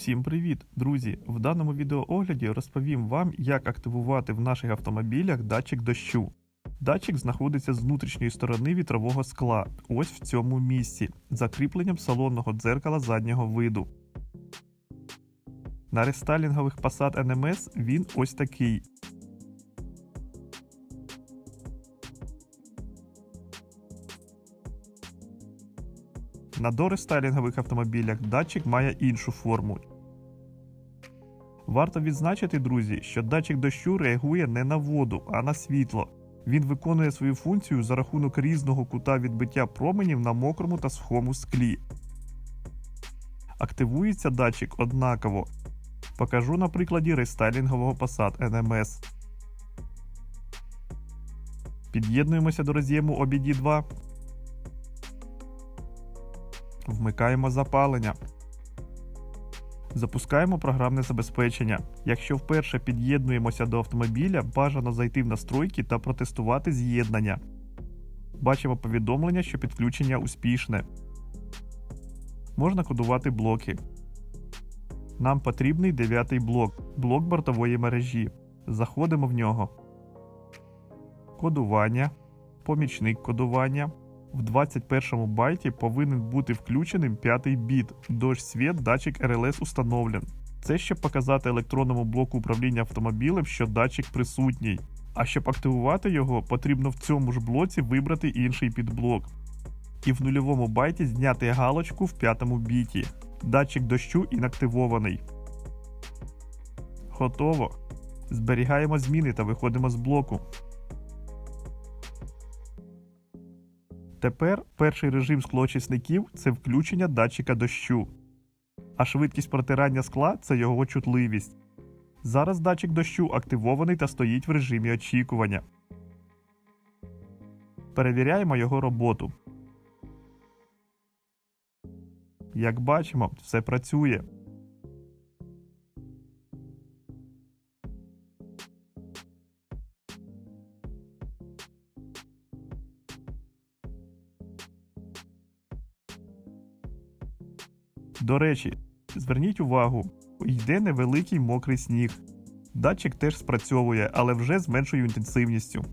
Всім привіт, друзі! В даному відеоогляді розповім вам, як активувати в наших автомобілях датчик дощу. Датчик знаходиться з внутрішньої сторони вітрового скла, ось в цьому місці, за кріпленням салонного дзеркала заднього виду. На рестайлінгових Passat NMS він ось такий. На дорестайлінгових автомобілях датчик має іншу форму. Варто відзначити, друзі, що датчик дощу реагує не на воду, а на світло. Він виконує свою функцію за рахунок різного кута відбиття променів на мокрому та сухому склі. Активується датчик однаково. Покажу на прикладі рестайлінгового Passat NMS. Під'єднуємося до роз'єму OBD2. Вмикаємо запалення. Запускаємо програмне забезпечення. Якщо вперше під'єднуємося до автомобіля, бажано зайти в настройки та протестувати з'єднання. Бачимо повідомлення, що підключення успішне. Можна кодувати блоки. Нам потрібний дев'ятий блок блок бортової мережі. Заходимо в нього. Кодування. Помічник кодування. В 21 байті повинен бути включеним п'ятий біт. Дощ світ датчик RLS установлен. Це щоб показати електронному блоку управління автомобілем, що датчик присутній. А щоб активувати його, потрібно в цьому ж блоці вибрати інший підблок. І в нульовому байті зняти галочку в п'ятому біті. Датчик дощу інактивований. Готово. Зберігаємо зміни та виходимо з блоку. Тепер перший режим склоочисників – це включення датчика дощу, а швидкість протирання скла це його чутливість. Зараз датчик дощу активований та стоїть в режимі очікування. Перевіряємо його роботу. Як бачимо, все працює. До речі, зверніть увагу, йде невеликий мокрий сніг. Датчик теж спрацьовує, але вже з меншою інтенсивністю.